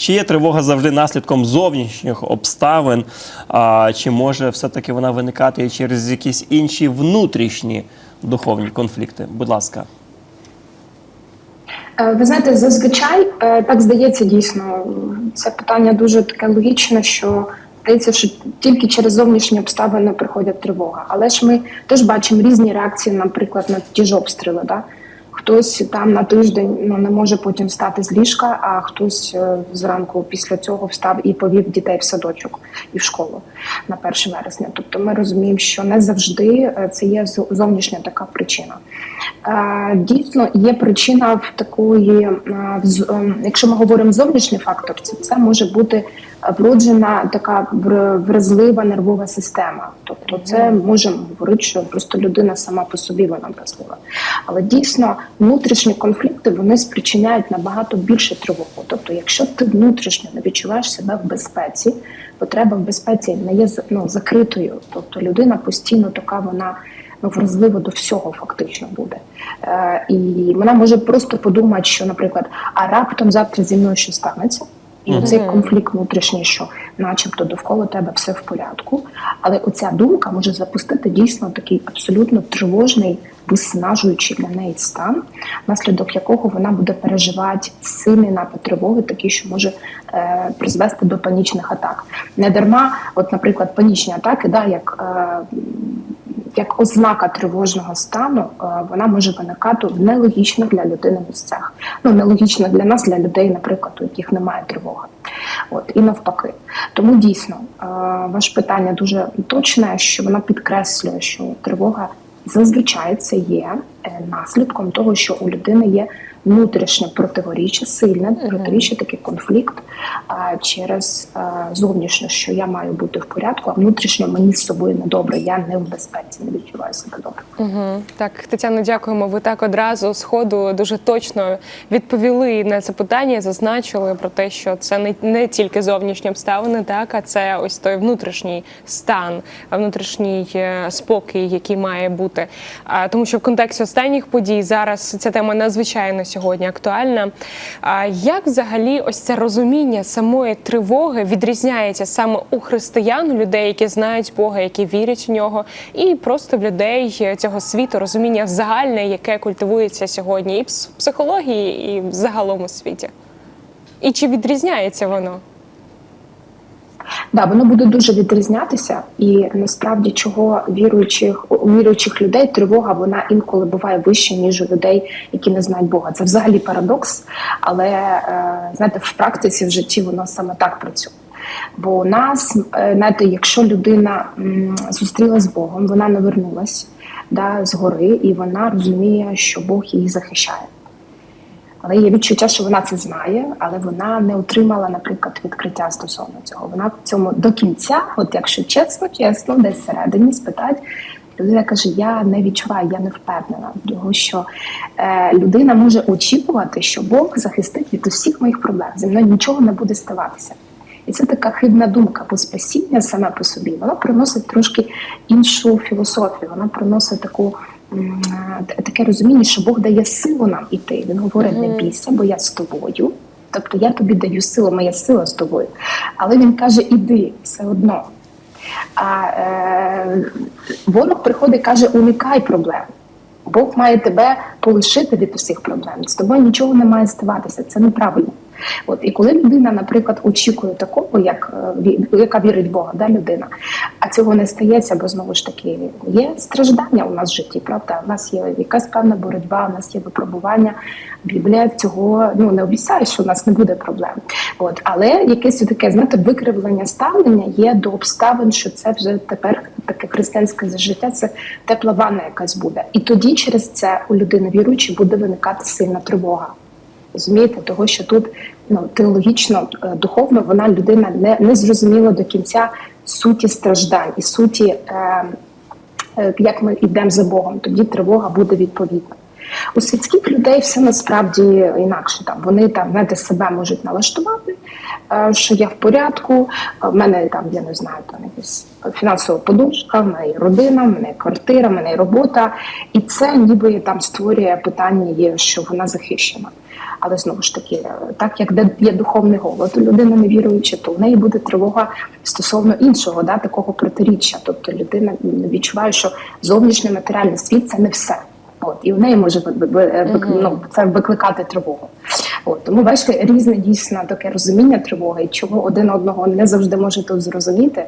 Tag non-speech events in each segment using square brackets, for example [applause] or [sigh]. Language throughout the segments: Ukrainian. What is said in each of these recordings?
чи є тривога завжди наслідком зовнішніх обставин, а, чи може все-таки вона виникати через якісь інші внутрішні духовні конфлікти? Будь ласка. Е, Ви знаєте, зазвичай е, так здається дійсно. Це питання дуже таке логічне, що здається, що тільки через зовнішні обставини приходять тривога. Але ж ми теж бачимо різні реакції, наприклад, на ті ж обстріли. Да? Хтось там на тиждень ну, не може потім встати з ліжка, а хтось е, зранку після цього встав і повів дітей в садочок і в школу на 1 вересня. Тобто ми розуміємо, що не завжди е, це є зо- зовнішня така причина. Е, Дійсно, є причина в такої, ем, якщо ми говоримо зовнішній фактор, це, це може бути вроджена така вразлива нервова система. Тобто, це можемо говорити, що просто людина сама по собі вона вразлива. Але дійсно внутрішні конфлікти вони спричиняють набагато більше тривогу. Тобто, якщо ти внутрішньо не відчуваєш себе в безпеці, потреба в безпеці не є ну, закритою. Тобто людина постійно така вона ну, вразлива до всього фактично буде. Е, і вона може просто подумати, що, наприклад, а раптом завтра зі мною що станеться. І Мгм. оцей конфлікт внутрішній, що начебто довкола тебе все в порядку, але оця думка може запустити дійсно такий абсолютно тривожний, виснажуючий для неї стан, внаслідок якого вона буде переживати сильний напад тривоги, такий, що може е, призвести до панічних атак. Не дарма, от, наприклад, панічні атаки, да, як е, як ознака тривожного стану, е, вона може виникати в нелогічних для людини місцях. Ну нелогічно для нас, для людей, наприклад, у яких немає тривоги. От і навпаки. Тому дійсно е, ваше питання дуже точне, що вона підкреслює, що тривога зазвичай це є е, наслідком того, що у людини є внутрішнє противоріччя, сильне протиріччя, такий конфлікт а, через зовнішнє, що я маю бути в порядку, а внутрішньо мені з собою недобре, я не в безпеці, не відчуваю себе добре. Угу. Так, Тетяно, дякуємо. Ви так одразу з ходу дуже точно відповіли на це питання, і зазначили про те, що це не, не тільки зовнішні обставини, так а це ось той внутрішній стан, внутрішній е, спокій, який має бути. Тому що в контексті останніх подій зараз ця тема надзвичайно сьогодні актуальна. А як взагалі ось це розуміння самої тривоги відрізняється саме у християн, у людей, які знають Бога, які вірять в нього, і просто в людей цього світу розуміння загальне, яке культивується сьогодні, і в психології, і в загалом у світі. І чи відрізняється воно? Да, воно буде дуже відрізнятися, і насправді чого віруючих віруючих людей тривога вона інколи буває вища, ніж у людей, які не знають Бога. Це взагалі парадокс, але е, знаєте, в практиці в житті воно саме так працює. Бо у нас, е, знаєте, якщо людина м, зустрілась з Богом, вона не вернулась да, з гори, і вона розуміє, що Бог її захищає. Але є відчуття, що вона це знає, але вона не отримала, наприклад, відкриття стосовно цього. Вона в цьому до кінця, от якщо чесно, чесно, десь всередині спитать, людина каже: Я не відчуваю, я не впевнена, тому що е, людина може очікувати, що Бог захистить від усіх моїх проблем. Зі мною нічого не буде ставатися. І це така хибна думка, бо спасіння саме по собі, воно приносить трошки іншу філософію, воно приносить таку таке розуміння, що Бог дає силу нам іти. Він говорить, не бійся, бо я з тобою. Тобто я тобі даю силу, моя сила з тобою. Але він каже, іди все одно. А е, ворог приходить і каже, уникай проблем. Бог має тебе полишити від усіх проблем. З тобою нічого не має ставатися. Це неправильно. От і коли людина, наприклад, очікує такого, як е, яка вірить в Бога, да, людина, а цього не стається, бо знову ж таки є страждання у нас в житті, правда? У нас є якась певна боротьба, у нас є випробування. Біблія цього ну не обіцяє, що у нас не буде проблем. От але якесь таке, знаєте, викривлення ставлення є до обставин, що це вже тепер таке християнське життя, це тепла ванна якась буде. І тоді через це у людини віруючої буде виникати сильна тривога. Розумієте, того, що тут ну теологічно, е, духовно вона людина не, не зрозуміла до кінця суті страждань і суті, е, е, як ми йдемо за Богом, тоді тривога буде відповідна. У світських людей все насправді інакше. Там вони там знаєте, себе можуть налаштувати, е, що я в порядку. е, В мене там я не знаю, там якесь фінансова подушка, в мене є родина, в мене є квартира, в мене є робота, і це ніби там створює питання, є, що вона захищена. Але знову ж таки, так як де є духовний голод, у людини не віруюча, то в неї буде тривога стосовно іншого, да, такого протиріччя. Тобто людина відчуває, що зовнішній матеріальний світ це не все. От і в неї може ну, це викликати тривогу. От тому бачите, різне дійсно таке розуміння тривоги, чого один одного не завжди може тут зрозуміти.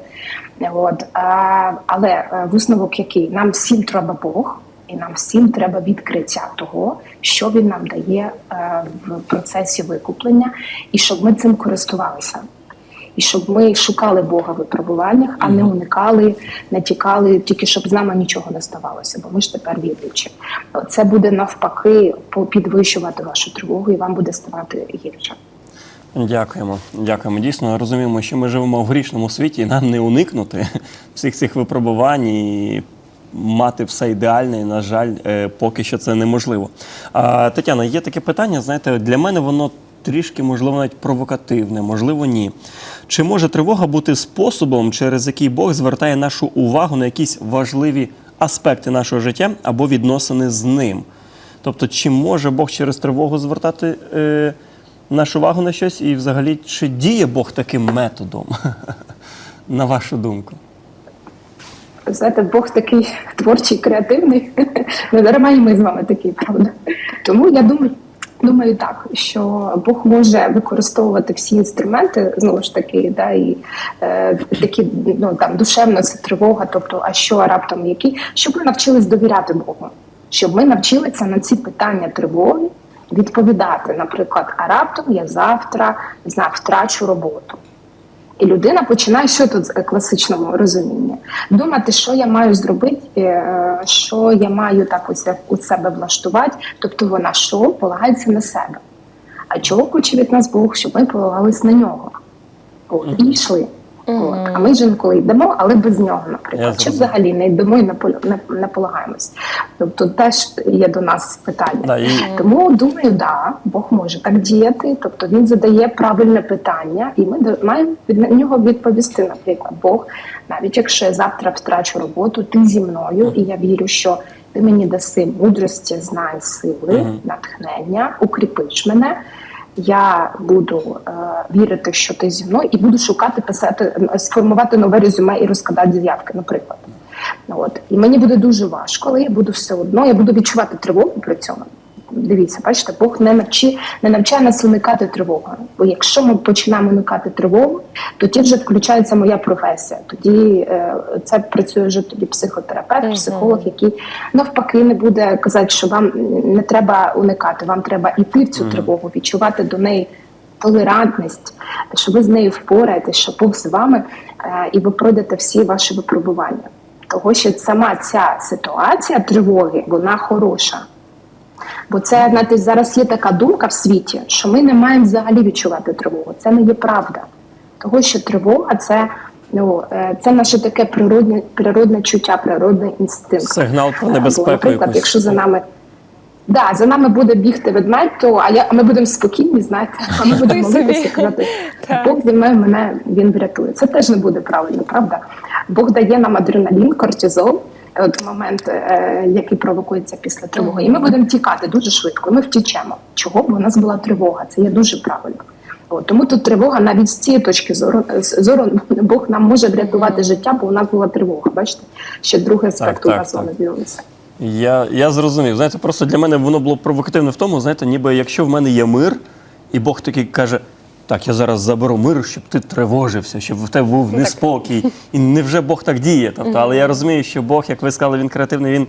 От а, але е, висновок який нам всім треба Бог. І нам всім треба відкриття того, що він нам дає е, в процесі викуплення, і щоб ми цим користувалися. І щоб ми шукали Бога в випробуваннях, а не уникали, не тікали, тільки щоб з нами нічого не ставалося, бо ми ж тепер віруючі. Це буде навпаки підвищувати вашу тривогу, і вам буде ставати гірше. Дякуємо. Дякуємо. Дійсно розуміємо, що ми живемо в грішному світі, і нам не уникнути всіх цих випробувань і мати все ідеальне. І, на жаль, е, поки що це неможливо. Тетяна, є таке питання. Знаєте, для мене воно трішки, можливо, навіть провокативне, можливо, ні. Чи може тривога бути способом, через який Бог звертає нашу увагу на якісь важливі аспекти нашого життя або відносини з ним? Тобто, чи може Бог через тривогу звертати е, нашу увагу на щось, і взагалі чи діє Бог таким методом, [laughs] на вашу думку? Знаєте, Бог такий творчий, креативний. [laughs] Не дарма і ми з вами такі, правда. Тому я думаю. Думаю, так що Бог може використовувати всі інструменти знову ж таки, да і е, такі ну там душевна це тривога, тобто, а що а раптом які, щоб ми навчились довіряти Богу, щоб ми навчилися на ці питання тривоги відповідати. Наприклад, а раптом я завтра не знаю, втрачу роботу. І людина починає що тут в класичному розумінні? Думати, що я маю зробити, е, що я маю так ось у себе влаштувати. Тобто вона що полагається на себе. А чого хоче від нас Бог, щоб ми полагались на нього? От, і йшли. От. А ми ж інколи йдемо, але без нього, наприклад. Чи взагалі не йдемо і не, полагаємось. Тобто теж є до нас питання. Да, і, Тому думаю, да, Бог може так діяти. Тобто він задає правильне питання, і ми маємо від на нього відповісти. Наприклад, Бог, навіть якщо я завтра втрачу роботу, ти зі мною, і я вірю, що ти мені даси мудрості, знань, сили, натхнення, укріпиш мене. Я буду е, вірити, що ти зі мною, і буду шукати писати, сформувати нове резюме і розкладати заявки, наприклад. От і мені буде дуже важко, але я буду все одно, я буду відчувати тривогу при цьому. Дивіться, бачите, Бог не навчи, не навчає нас уникати тривогу. Бо якщо ми починаємо уникати тривогу, тоді вже включається моя професія. Тоді е, це працює вже тоді психотерапевт, психолог, який навпаки не буде казати, що вам не треба уникати, вам треба йти в цю тривогу, відчувати до неї толерантність, що ви з нею впораєтесь, що Бог з вами, е, і ви пройдете всі ваші випробування. Того, що сама ця ситуація тривоги, вона хороша. Бо це знаєте, зараз є така думка в світі, що ми не маємо взагалі відчувати тривогу. Це не є правда. Того, що тривога це, ну, е, це наше таке природне, природне чуття, природний інстинкт. Сигнал про Бо, небезпеку наприклад, якусь. якщо за нами. Да, за нами буде бігти ведмедь, то а я а ми будемо спокійні, знаєте, а ми будемо молитися казати, Бог зі мною мене він врятує. Це теж не буде правильно, правда? Бог дає нам адреналін, кортизол, от момент, е, який провокується після тривоги. І ми будемо тікати дуже швидко. Ми втічемо. Чого? Бо у нас була тривога. Це є дуже правильно. От, тому тут тривога навіть з цієї точки зору, зору [laughs] Бог нам може врятувати життя, бо у нас була тривога. Бачите, ще другий аспект у нас з так. вами з'явився. Я, я зрозумів. Знаєте, просто для мене воно було провокативне в тому, знаєте, ніби якщо в мене є мир, і Бог такий каже: так, я зараз заберу мир, щоб ти тривожився, щоб в тебе був неспокій. І невже Бог так діє? Тобто, але я розумію, що Бог, як ви сказали, він креативний, він.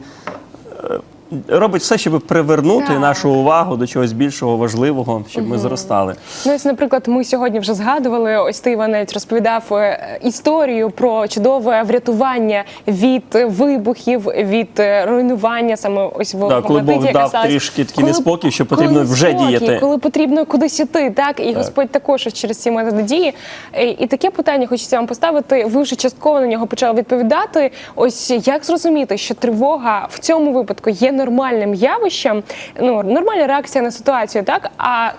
Робить все, щоб привернути Так. нашу увагу до чогось більшого, важливого, щоб ми зростали. Ну, ось, наприклад, ми сьогодні вже згадували. Ось ти Іван, навіть розповідав е, історію про чудове врятування від е, вибухів, від е, руйнування саме ось в Да, коли Бог яка дав сталася. трішки такий неспокій, що потрібно коли вже неспокій, діяти. коли потрібно кудись іти, так і Господь також ось через ці методи дії. Е, І таке питання хочеться вам поставити. Ви вже частково на нього почали відповідати. Ось як зрозуміти, що тривога в цьому випадку є нормальним явищем, ну нормальна реакція на ситуацію, так а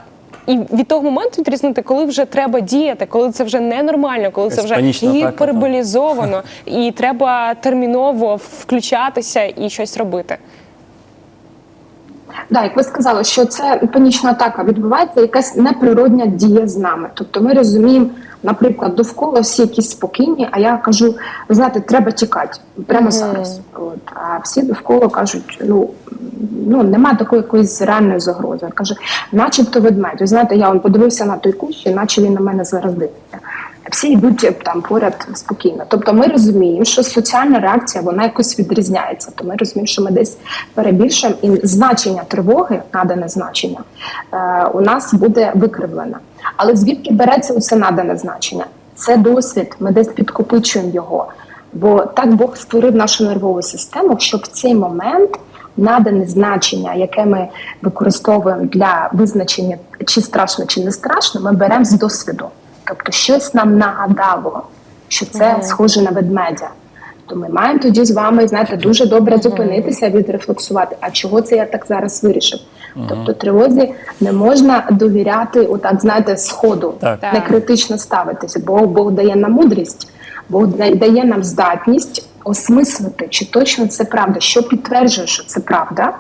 і від того моменту відрізнити, коли вже треба діяти, коли це вже ненормально, коли це вже гіперболізовано, і треба терміново включатися і щось робити. Да, як ви сказали, що це панічна атака відбувається, якась неприродня дія з нами. Тобто ми розуміємо, наприклад, довкола всі якісь спокійні, а я кажу, знаєте, треба тікати прямо зараз. От, а всі довкола кажуть, ну, ну нема такої якоїсь реальної загрози. Каже, начебто ведмедь. Ви знаєте, я он подивився на той кущ, і наче він на мене зараз дивиться. Всі йдуть е, там поряд спокійно. Тобто ми розуміємо, що соціальна реакція вона якось відрізняється. То ми розуміємо, що ми десь перебільшуємо і значення тривоги, надане значення, е, у нас буде викривлене. Але звідки береться усе надане значення? Це досвід, ми десь підкопичуємо його. Бо так Бог створив нашу нервову систему, щоб в цей момент надане значення, яке ми використовуємо для визначення, чи страшно, чи не страшно, ми беремо з досвіду. Тобто щось нам нагадало, що це схоже на ведмедя. То ми маємо тоді з вами, знаєте, дуже добре зупинитися, відрефлексувати. А чого це я так зараз вирішив? Тобто тривозі не можна довіряти, отак, знаєте, сходу, Так. не критично ставитися. Бо Бог дає нам мудрість, Бог да- дає нам здатність осмислити, чи точно це правда, що підтверджує, що це правда,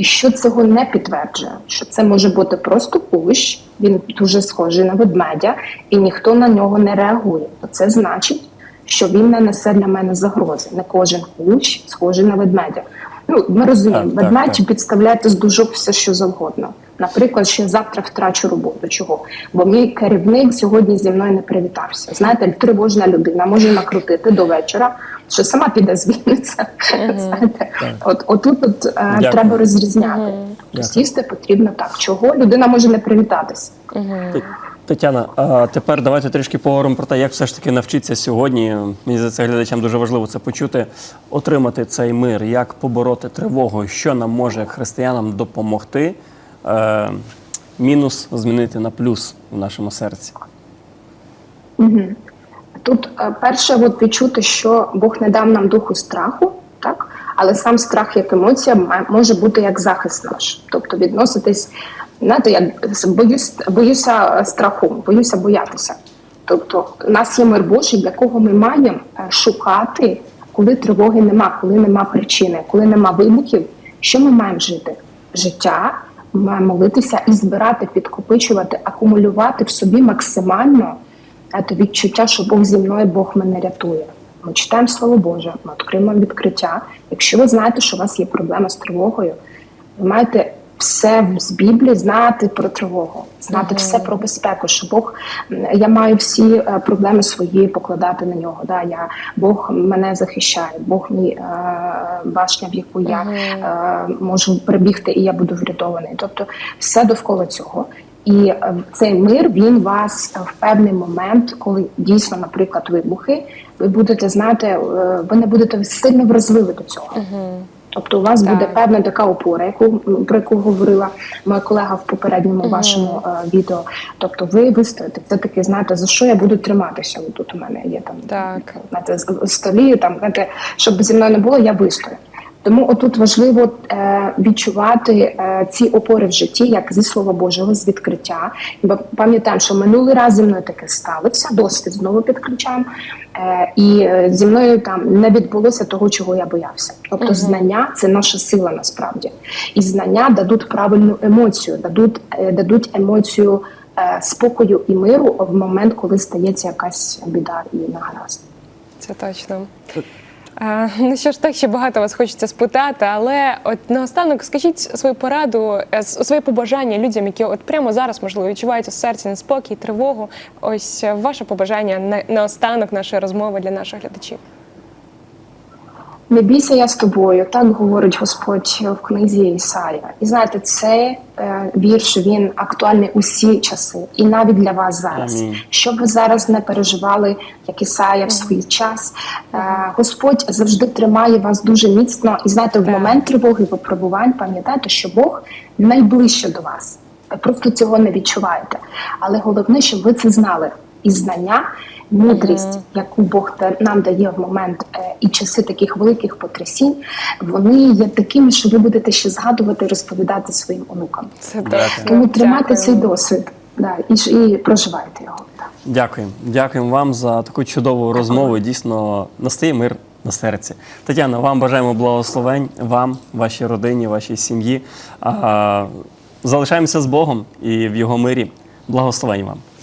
і що цього не підтверджує, що це може бути просто кущ, він дуже схожий на ведмедя, і ніхто на нього не реагує. То це значить, що він не несе для мене загрози. Не кожен кущ схожий на ведмедя. Ну, ми розуміємо, Так, так, ведмедь так. підставляти з дужок все, що завгодно. Наприклад, що я завтра втрачу роботу. Чого? Бо мій керівник сьогодні зі мною не привітався. Знаєте, тривожна людина може накрутити до вечора, що сама піде звільниться. Знаєте, от отут от, е, треба розрізняти. Тобто сісти потрібно так. Чого людина може не привітатися? Тетяна, а тепер давайте трішки поговоримо про те, як все ж таки навчитися сьогодні. Мені за це глядачам дуже важливо це почути, отримати цей мир, як побороти тривогу, що нам може християнам допомогти. Е, мінус змінити на плюс в нашому серці. Тут е, перше, от відчути, що Бог не дав нам духу страху, так але сам страх як емоція може бути як захист наш, тобто відноситись, знаєте, я боюсь, боюся е, страху, боюся боятися. Тобто, у нас є мир Божий, для кого ми маємо е, шукати, коли тривоги нема, коли нема причини, коли нема вибухів. Що ми маємо жити? Життя маємо молитися і збирати, підкопичувати, акумулювати в собі максимально це відчуття, що Бог зі мною, Бог мене рятує. Ми читаємо Слово Боже, ми отримуємо відкриття. Якщо ви знаєте, що у вас є проблема з тривогою, ви маєте все з Біблії знати про тривогу, знати все про безпеку. Що Бог я маю всі е, проблеми свої покладати на нього. Да, я Бог мене захищає, Бог мій е, башня, в яку я е, можу прибігти, і я буду врятований. Тобто, все довкола цього. І е, цей мир він вас в певний момент, коли дійсно, наприклад, вибухи, ви будете знати, е, ви не будете сильно вразливі до цього. Тобто у вас Так. буде певна така опора, яку про яку говорила моя колега в попередньому вашому е, відео. Тобто, ви вистоїте. Це таки, знаєте, за що я буду триматися? Тут у мене є там Так. знаєте, столі, там знаєте, щоб зі мною не було, я вистою. Тому отут важливо е, відчувати е, ці опори в житті, як зі слова Божого, з відкриття. Бо пам'ятаємо, що минулий раз зі мною таке сталося, досвід знову підключаємо, е, і е, зі мною там не відбулося того, чого я боявся. Тобто, знання це наша сила насправді, і знання дадуть правильну емоцію, дадуть, е, дадуть емоцію е, спокою і миру в момент, коли стається якась біда і нагаразд. Це точно. Ну що ж, так ще багато вас хочеться спитати, але от наостанок скажіть свою пораду, е, своє побажання людям, які от прямо зараз можливо відчувають у серці неспокій, тривогу. Ось е, ваше побажання на наостанок нашої розмови для наших глядачів. Не бійся я з тобою, так говорить Господь в книзі Ісая. І знаєте, цей е, вірш він актуальний усі часи, і навіть для вас зараз. Амінь. Щоб ви зараз не переживали, як Ісая в свій час. Е, Господь завжди тримає вас дуже міцно. І знаєте, в момент тривоги випробувань пам'ятайте, що Бог найближче до вас. Ви просто цього не відчуваєте. Але головне, щоб ви це знали. і знання, мудрість, яку Бог та- нам дає в момент е, і часи таких великих потрясінь, вони є такими, що ви будете ще згадувати розповідати своїм онукам. Це Дякую. Тому тримайте Дякуємо. цей досвід, да, і, і проживайте його. Да. Дякуємо. Дякуємо вам за таку чудову розмову. Дійсно, настає мир на серці. Тетяна, вам бажаємо благословень, вам, вашій родині, вашій сім'ї. А, залишаємося з Богом і в його мирі. Благословень вам.